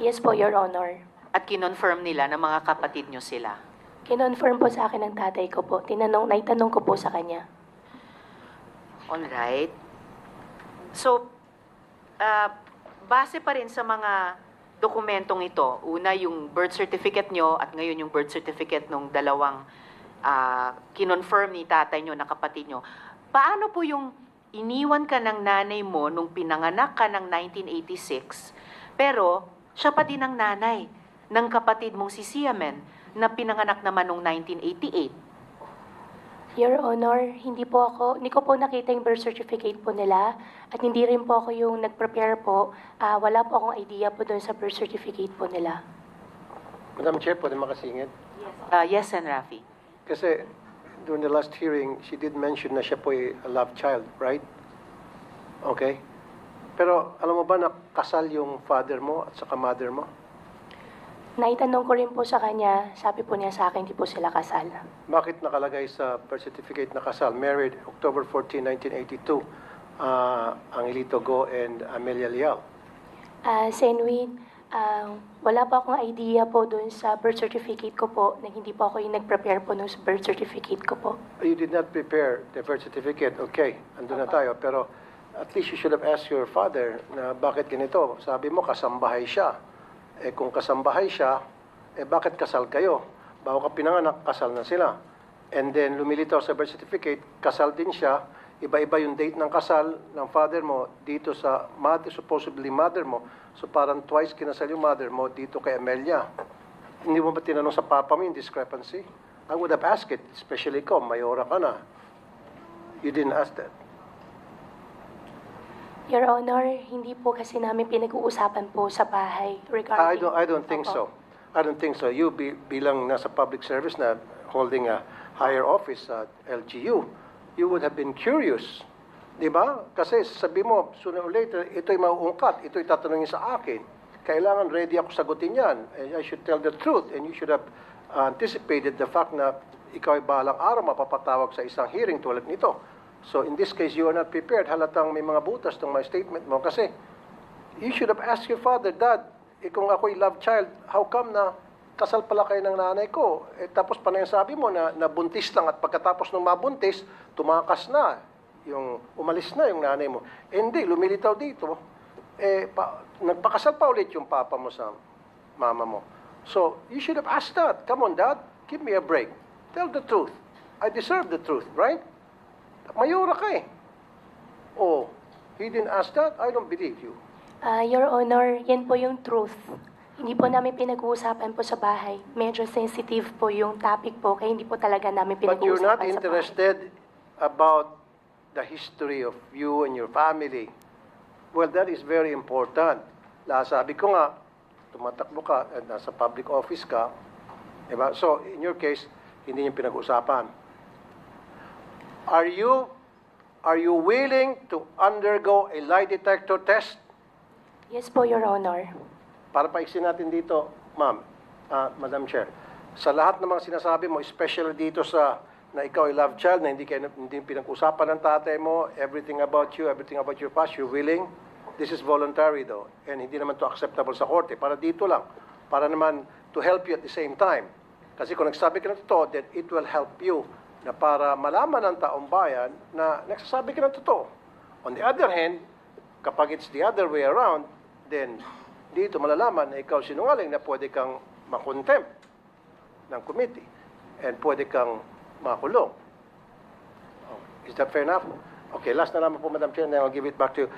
Yes po, Your Honor. At kinonfirm nila na mga kapatid nyo sila. Kinonfirm po sa akin ng tatay ko po. Tinanong, naitanong ko po sa kanya. Alright. So, ah, base pa rin sa mga dokumentong ito, una yung birth certificate nyo at ngayon yung birth certificate ng dalawang ah, kinonfirm ni tatay nyo na kapatid nyo, paano po yung iniwan ka ng nanay mo nung pinanganak ka ng 1986, pero siya pa din ang nanay ng kapatid mong si Siamen na pinanganak naman nung 1988? Your Honor, hindi po ako, hindi ko po nakita yung birth certificate po nila at hindi rin po ako yung nag-prepare po. Ah, wala po akong idea po doon sa birth certificate po nila. Madam Chair, pwede makasingit? Ah, yes, Sen. Rafi. Kasi during the last hearing, she did mention na siya po ay a love child, right? Okay? Pero alam mo ba na kasal yung father mo at saka mother mo? Naitanong ko rin po sa kanya, sabi po niya sa akin, hindi po sila kasal. Bakit nakalagay sa birth certificate na kasal? Married October 14, 1982, ah, Angelito Go and Amelia Liao. Ah, Senwin, ah, wala po akong idea po doon sa birth certificate ko po na hindi po ako yung nag-prepare po nung birth certificate ko po. You did not prepare the birth certificate. Okay, andun na tayo. Pero at least you should have asked your father na bakit ganito. Sabi mo, kasambahay siya. Eh kung kasambahay siya, eh bakit kasal kayo? Bago ka pinanganak, kasal na sila. And then lumilitaw sa birth certificate, kasal din siya. Iba-iba yung date ng kasal ng father mo dito sa mother, supposedly mother mo. So parang twice kinasal yung mother mo dito kay Amelia. Hindi mo ba tinanong sa papa mo yung discrepancy? I would have asked it, especially ikaw, mayora ka na. You didn't ask that. Your Honor, hindi po kasi namin pinag-uusapan po sa bahay regarding... I don't, I don't think so. I don't think so. You bi- bilang nasa public service na holding a higher office at LGU, you would have been curious. Di ba? Kasi sabi mo, sooner or later, ito'y mauungkat, ito'y tatanungin sa akin. Kailangan ready ako sagutin yan. And I should tell the truth. And you should have anticipated the fact na ikaw ay balang araw mapapatawag sa isang hearing tulad nito. So in this case, you are not prepared. Halatang may mga butas ng my statement mo kasi you should have asked your father, Dad, eh kung ako'y love child, how come na kasal pala kayo ng nanay ko? Eh, tapos pa na yung sabi mo na nabuntis lang at pagkatapos ng mabuntis, tumakas na. Yung umalis na yung nanay mo. Eh, hindi, lumilitaw dito. Eh, pa, nagpakasal pa ulit yung papa mo sa mama mo. So, you should have asked that. Come on, Dad, give me a break. Tell the truth. I deserve the truth, right? Mayura ka eh. Oh, he didn't ask that? I don't believe you. Ah, Your Honor, yan po yung truth. Hindi po namin pinag-uusapan po sa bahay. Medyo sensitive po yung topic po, kaya hindi po talaga namin But pinag-uusapan you're not sa bahay. interested about the history of you and your family. Well, that is very important. La, sabi ko nga, tumatakbo ka at nasa public office ka. Diba? So, in your case, hindi niyo pinag-usapan. Are you are you willing to undergo a lie detector test? Yes po, Your Honor. Para paiksin natin dito, ma'am, ah, Madam Chair, sa lahat ng mga sinasabi mo, especially dito sa na ikaw ay love child, na hindi, kayo, hindi pinag-usapan ng tatay mo, everything about you, everything about your past, you're willing, this is voluntary though, and hindi naman to acceptable sa korte. Para dito lang, para naman to help you at the same time. Kasi kung nagsabi ka ng totoo, then it will help you na para malaman ng taong bayan na nagsasabi ka ng totoo. On the other hand, kapag it's the other way around, then dito malalaman na ikaw sinungaling na pwede kang makontempt ng committee and pwede kang makulong. Oh, Is that fair enough? Okay, last na naman po, Madam Chair, and I'll give it back to you.